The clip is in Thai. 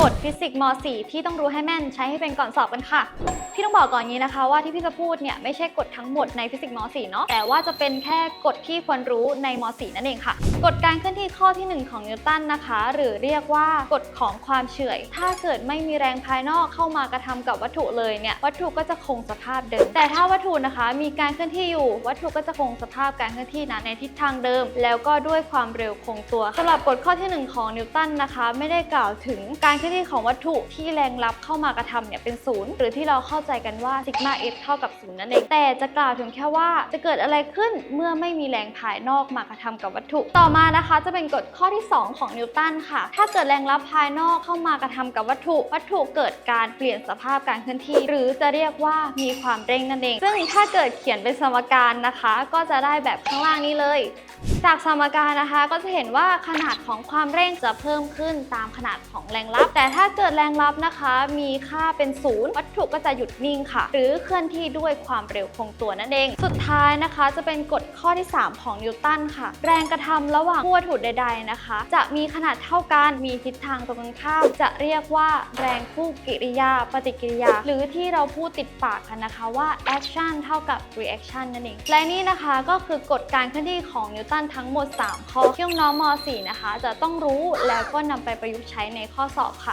กฎฟิสิกส์ม .4 ที่ต้องรู้ให้แม่นใช้ให้เป็นก่อนสอบกันค่ะ พี่ต้องบอกก่อนงนี้นะคะว่าที่พี่จะพูดเนี่ยไม่ใช่กฎทั้งหมดในฟิสิกส์ม .4 เนาะแต่ว่าจะเป็นแค่กฎที่ควรรู้ในม .4 นั่นเองค่ะ กฎการเคลื่อนที่ข้อที่ 1 ของนิวตันนะคะ หรือเรียกว่ากฎของความเฉื่อย ถ้าเกิดไม่มีแรงภายนอกเข้ามากระทำกับวัตถุเลยเนี่ยวัตถุก็จะคงสภาพเดิม แต่ถ้าวัตถุนะคะมีการเคลื่อนที่อยู่ วัตถุก็จะคงสภาพการเคลื่อนที่นั้นในทิศทางเดิม แล้วก็ด้วยความเร็วคงตัวสำหรับกฎข้อที่ 1 ของนิวตันนะคะ ไม่ได้กล่าวถึงการเคลื่อนที่ของวัตถุที่แรงรับเข้ามากระทำเนี่ยเป็นศูนย์หรือที่เราเข้าใจกันว่าซิกมาเอฟเท่ากับศูนย์นั่นเอง แต่จะกล่าวถึงแค่ว่าจะเกิดอะไรขึ้นเมื่อไม่มีแรงภายนอกมากระทำกับวัตถุ ต่อมานะคะจะเป็นกฎข้อที่ 2 ของนิวตันค่ะ ถ้าเกิดแรงรับภายนอกเข้ามากระทำกับวัตถุ วัตถุเกิดการเปลี่ยนสภาพการเคลื่อนที่ หรือจะเรียกว่ามีความเร่งนั่นเอง ซึ่งถ้าเกิดเขียนเป็นสมการนะคะ ก็จะได้แบบข้างล่างนี้เลยจากสมการนะคะก็จะเห็นว่าขนาดของความเร่งจะเพิ่มขึ้นตามขนาดของแรงรับ แต่ถ้าเกิดแรงรับนะคะ มีค่าเป็นศูนย์วัตถุก็จะหยุดนิ่งค่ะ หรือเคลื่อนที่ด้วยความเร็วคงตัวนั่นเองสุด ท้ายนะคะ จะเป็นกฎข้อที่ 3 ของนิวตันค่ะ แรงกระทำระหว่างวัตถุใด ๆนะคะ จะมีขนาดเท่ากันมีทิศทางตรงกันข้ามจะเรียกว่าแรงคู่กิริยา ปฏิกิริยา หรือที่เราพูดติดปากกันนะคะว่า action เท่ากับ reaction นั่นเองและนี่นะคะก็คือกฎการเคลื่อนที่ของนิวตันทั้งหมด 3 ข้อที่น้องม .4 นะคะ จะต้องรู้แล้วก็นำไปประยุกต์ใช้ในข้อสอบค่ะ